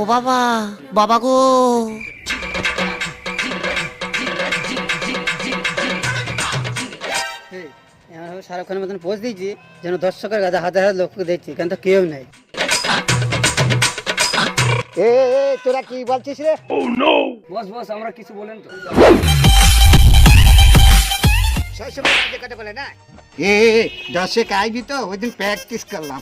ও বাবা বাবা গো। শাহরুখ খানের মতন পোজ দিয়েছি যেন দর্শকের গাদা হাজার হাজার লোককে দেখছি কেন তো কেউ নেই। এ এ, তোরা কি বলছিস রে? বস বস আমরা কিছু বলেন তো। সবসময় কাজে কথা বলে না? এ এ, দশেক আইবি তো ওই দিন প্র্যাকটিস করলাম।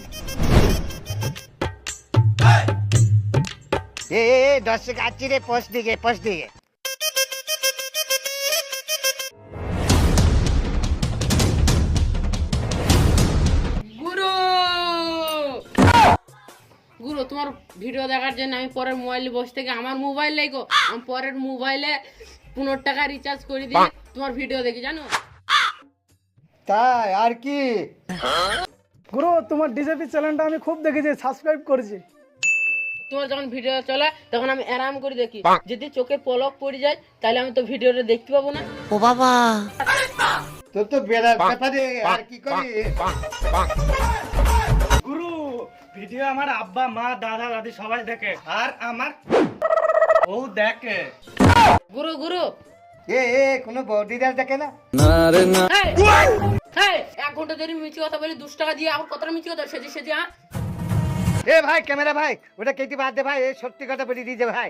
এ দশেক আছি রে পোস্ট দিকে পোস্ট দিকে। গুরু! গুরু তোমার ভিডিও দেখার জন্য আমি পরের মোবাইলে বসে থেকে। আমার মোবাইল লেগো আমি পরের মোবাইলে পনেরো টাকা রিচার্জ করে দিয়ে তোমার ভিডিও দেখি জানো? তাই আর কি? গুরু তোমার ডিজেপি চ্যানেলটা আমি খুব দেখেছি সাবস্ক্রাইব করেছি। তোমার যখন ভিডিও চলে তখন আমি আরাম করে দেখি। যদি চোখে পলক পড়ে যায় তাহলে আমি তো ভিডিওটা দেখতে পাবো না। ও বাবা। তোর তো বেড়ার ব্যাপারে আর কি করি গুরু ভিডিও আমার আব্বা মা দাদা দাদি সবাই দেখে আর আমার ও দেখে। গুরু গুরু এ এ কোনো বডিদার দেখে না? হেই, হেই, এক ঘণ্টা ধরে মিছি কথা বলি দুশ টাকা দিয়ে আবার কতটা মিছি কথা সেজে সেজে হ্যাঁ? এ ভাই ক্যামেরা ভাই ওটা কেটে বাদ দে ভাই এই সত্যি কথা বলে দিয়েছে ভাই।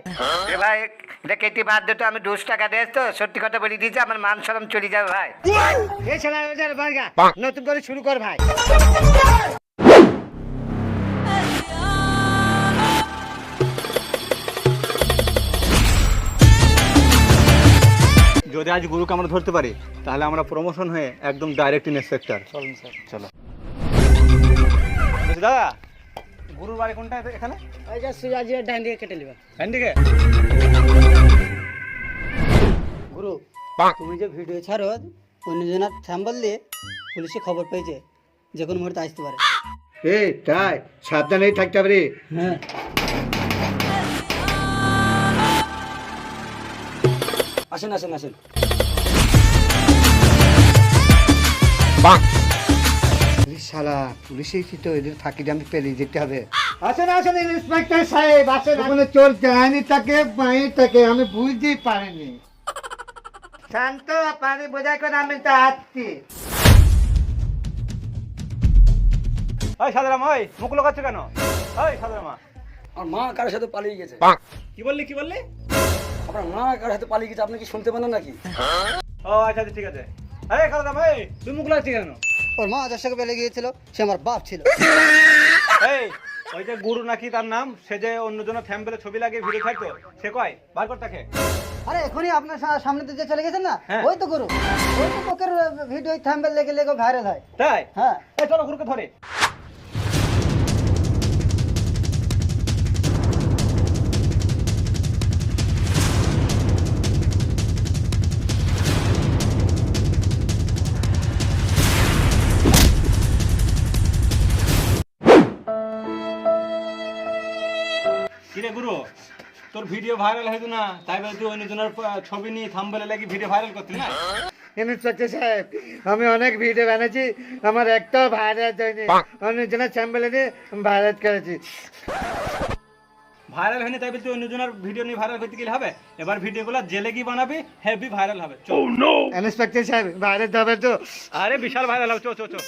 এ ভাই এটা কেটে বাদ দে তো আমি দুশো টাকা দেয় তো সত্যি কথা বলে দিয়েছে আমার মান সরম চলে যাবে ভাই। ছেলে নতুন করে শুরু কর ভাই। যদি আজ গুরুকে আমরা ধরতে পারি তাহলে আমরা প্রমোশন হয়ে একদম ডাইরেক্ট ইন্সপেক্টর চলুন স্যার চলো দাদা গুরুর বাড়ি কোনটা এখানে? ওই যে সুজা দিয়ে ডান দিয়ে কেটে নেবে। হ্যান্ডিকে গুরু তুমি যে ভিডিও ছাড়ো অন্যজনের স্যাম্বল দিয়ে পুলিশে খবর পেয়েছে যে কোনো মুহূর্তে আসতে পারে। এই তাই সাবধানেই থাকতে হবে হ্যাঁ। আসেন আসেন আসেন। শালা পুলিশে তো এদের ফাঁকি আমি পেরিয়ে যেতে হবে? আসেন আসেন ইন্সপেক্টর সাহেব আসেন। ওখানে চোর বাঁয়ে থাকে আমি বুঝতেই পারিনি। শান্ত পানি বোঝাই করে আমি তো আসছি। ওই সাদারাম ওই মুখ লোকাচ্ছ কেন? ওই সাদারামা। আমার মা কারোর সাথে পালিয়ে গেছে। কি বললি কি বললি? আপনার মা কারোর সাথে পালিয়ে গেছে আপনি কি শুনতে পান নাকি? ও আচ্ছা আচ্ছা ঠিক আছে। এই সাদারাম এই তুই মুখ লাগাচ্ছি কেন? ওর মা যার সঙ্গে পেলে গিয়েছিল সে আমার বাপ ছিল। এই ওই যে গুরু নাকি তার নাম সে যে অন্যজনের থ্যাম্পেলে ছবি লাগিয়ে ভিডিও ছাড়তো সে কয়? বার কর তাকে। আরে এখনই আপনার সা- সামনে দিয়ে যে চলে গেছেন না হ্যাঁ। ওই তো গুরু। ওই তো তোকের ভিডিও থাম্বেল লেগে লেগে ভাইরাল হয়। তাই? হ্যাঁ। এই চলো গুরুকে ধরে। কিরে গুরু তোর ভিডিও ভাইরাল হইতো না তাই বলে তুই অন্যজনের ছবি নিয়ে থাম্বলে লাগি ভিডিও ভাইরাল করতি না? ইন্সপেক্টর সাহেব আমি অনেক ভিডিও বানাচ্ছি আমার একটাও ভাইরাস হয়নি। অনেকজনের চ্যাম্বেলে নিয়ে ভাইরাস করেছি। ভাইরাল হয়নি তাই বলে তুই অন্যজনের ভিডিও নিয়ে ভাইরাল করতে গেলে হবে? এবার ভিডিওগুলো জেলে গিয়ে বানাবি হেভি ভাইরাল হবে। ইন্সপেক্টর সাহেব ভাইরাস হবে তো। আরে বিশাল ভাইরাল হবে চো চো চো